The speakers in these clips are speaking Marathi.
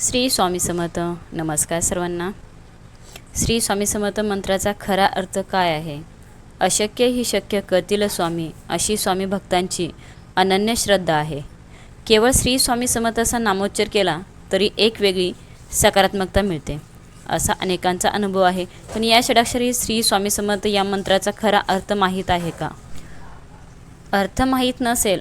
श्री स्वामी समर्थ. नमस्कार सर्वांना. श्री स्वामी समर्थ मंत्राचा खरा अर्थ काय आहे? अशक्य ही शक्य करतील स्वामी अशी स्वामी भक्तांची अनन्य श्रद्धा आहे. केवळ श्री स्वामी समर्थ असा नामोच्चार केला तरी एक वेगळी सकारात्मकता मिळते. असा अनेकांचा अनुभव आहे. पण या षडाक्षरी श्री स्वामी समर्थ या मंत्राचा खरा अर्थ माहीत आहे का? अर्थ माहीत नसेल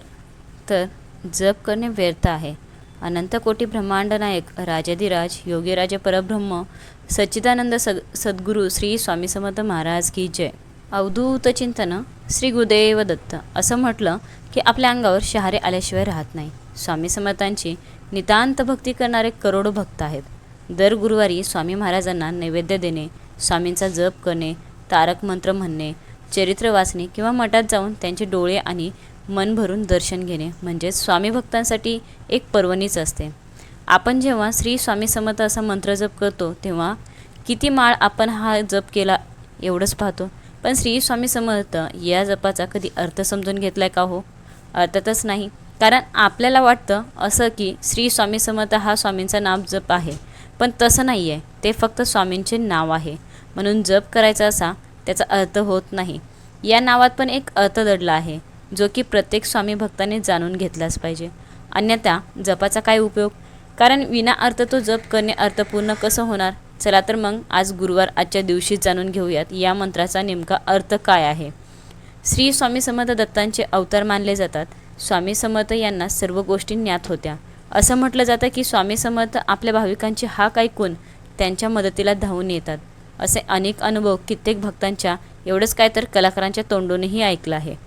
तर जप करणे व्यर्थ आहे. अनंतकोटी ब्रह्मांडनायक ब्रह्मांड नायक राजाधिराज योगीराज परब्रह्म सच्चिदानंद सद सद्गुरू श्री स्वामी समर्थ महाराज की जय. अवधूत चिंतन श्री गुरुदेव दत्त. असं म्हटलं की आपल्या अंगावर शहारे आल्याशिवाय राहत नाही. स्वामी समर्थांची नितांत भक्ती करणारे करोडो भक्त आहेत. दर गुरुवारी स्वामी महाराजांना नैवेद्य देणे स्वामींचा जप करणे तारक मंत्र म्हणणे चरित्र वाचणे किंवा मठात जाऊन त्यांचे डोळे आणि मन भरून दर्शन घेणे म्हणजेच स्वामी भक्तांसाठी एक पर्वणीच असते. आपण जेव्हा श्री स्वामी समर्थ असा मंत्र जप करतो तेव्हा किती माळ आपण हा जप केला एवढंच पाहतो. पण श्री स्वामी समर्थ या जपाचा कधी अर्थ समजून घेतलाय का हो? अर्थातच नाही. कारण आपल्याला वाटतं असं की श्री स्वामी समर्थ हा स्वामींचा नाम जप आहे. पण तसं नाही आहे ते फक्त स्वामींचे नाव आहे. म्हणून जप करायचा असा त्याचा अर्थ होत नाही. या नावात पण एक अर्थ दडला आहे. जो की प्रत्येक स्वामी भक्ताने जाणून घेतलाच पाहिजे. अन्यथा जपाचा काय उपयोग? कारण विना अर्थ तो जप करणे अर्थपूर्ण कसं होणार? चला तर मग आज गुरुवार आजच्या दिवशी जाणून घेऊयात या मंत्राचा नेमका अर्थ काय आहे. श्री स्वामी समर्थ दत्तांचे अवतार मानले जातात. स्वामी समर्थ यांना सर्व गोष्टी ज्ञात होत्या. असं म्हटलं जातं की स्वामी समर्थ आपल्या भाविकांची हाक ऐकून त्यांच्या मदतीला धावून येतात. असे अनेक अनुभव कित्येक भक्तांच्या एवढंच काय तर कलाकारांच्या तोंडूनही ऐकलं आहे.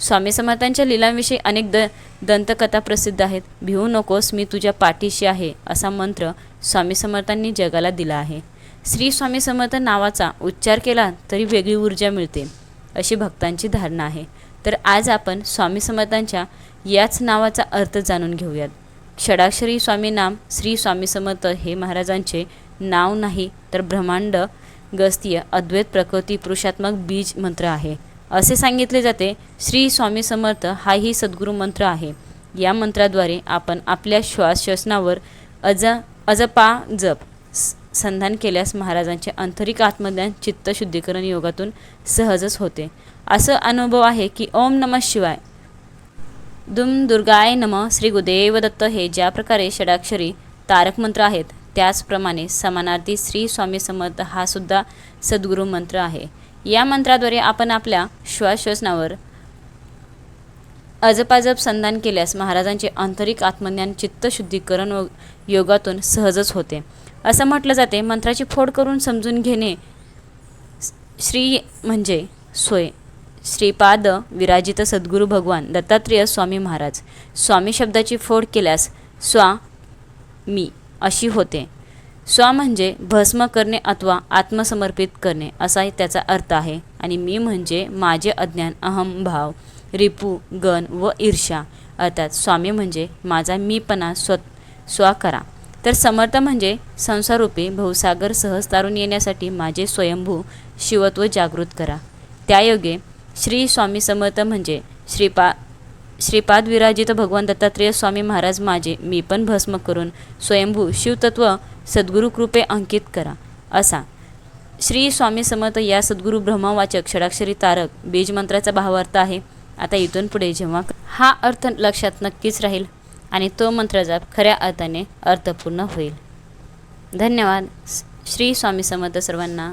स्वामी समर्थांच्या लिलांविषयी अनेक द दंतकथा प्रसिद्ध आहेत. भिवू नकोस मी तुझ्या पाठीशी आहे असा मंत्र स्वामी समर्थांनी जगाला दिला आहे. श्री स्वामी समर्थ नावाचा उच्चार केला तरी वेगळी ऊर्जा मिळते अशी भक्तांची धारणा आहे. तर आज आपण स्वामी समर्थांच्या याच नावाचा अर्थ जाणून घेऊयात. षडाक्षरी स्वामी नाम श्री स्वामी समर्थ हे महाराजांचे नाव नाही तर ब्रह्मांड गस्तीय अद्वैत प्रकृती पुरुषात्मक बीज मंत्र आहे. असे सांगितले जाते श्री स्वामी समर्थ हाही सद्गुरू मंत्र आहे. या मंत्राद्वारे आपण आपल्या श्वास श्वसनावर अज अजपा जप स- संधान केल्यास महाराजांचे आंतरिक आत्मज्ञान चित्तशुद्धीकरण योगातून सहजच होते. असं अनुभव आहे की ओम नमः शिवाय. दुम दुर्गाय नम श्री गुदेव दत्त हे ज्या प्रकारे षडाक्षरी तारक मंत्र आहेत त्याचप्रमाणे समानार्थी श्री स्वामी समर्थ हा सुद्धा सद्गुरू मंत्र आहे. या मंत्राद्वारे आपण आपल्या श्वासश्वसनावर अजपाजप संधान केल्यास महाराजांचे आंतरिक आत्मज्ञान चित्तशुद्धीकरण व योगातून सहजच होते. असं म्हटलं जाते. मंत्राची फोड करून समजून घेणे श्री म्हणजे सोय. श्रीपाद विराजित सद्गुरू भगवान दत्तात्रेय स्वामी महाराज. स्वामी शब्दाची फोड केल्यास स्वा मी अशी होते. स्व म्हणजे भस्म करणे अथवा आत्मसमर्पित करणे असा त्याचा अर्थ आहे. आणि मी म्हणजे माझे अज्ञान अहमभाव रिपू गण व ईर्ष्या. अर्थात स्वामी म्हणजे माझा मीपणा स्व स्वा करा. तर समर्थ म्हणजे संसारूपी भवसागर सहज तारून येण्यासाठी माझे स्वयंभू शिवत्व जागृत करा. त्यायोगे श्री स्वामी समर्थ म्हणजे श्रीपा श्रीपाद विराजित भगवान दत्तात्रेय स्वामी महाराज माझे मी पण भस्म करून स्वयंभू शिवतत्व सद्गुरू कृपे अंकित करा असा. श्री स्वामी समर्थ या सद्गुरू ब्रह्मवाचक षडाक्षरी तारक बीजमंत्राचा भावार्थ आहे. आता इथून पुढे जेव्हा हा अर्थ लक्षात नक्कीच राहील आणि तो मंत्र जाप खऱ्या अर्थाने अर्थपूर्ण होईल. धन्यवाद. श्री स्वामी समर्थ सर्वांना.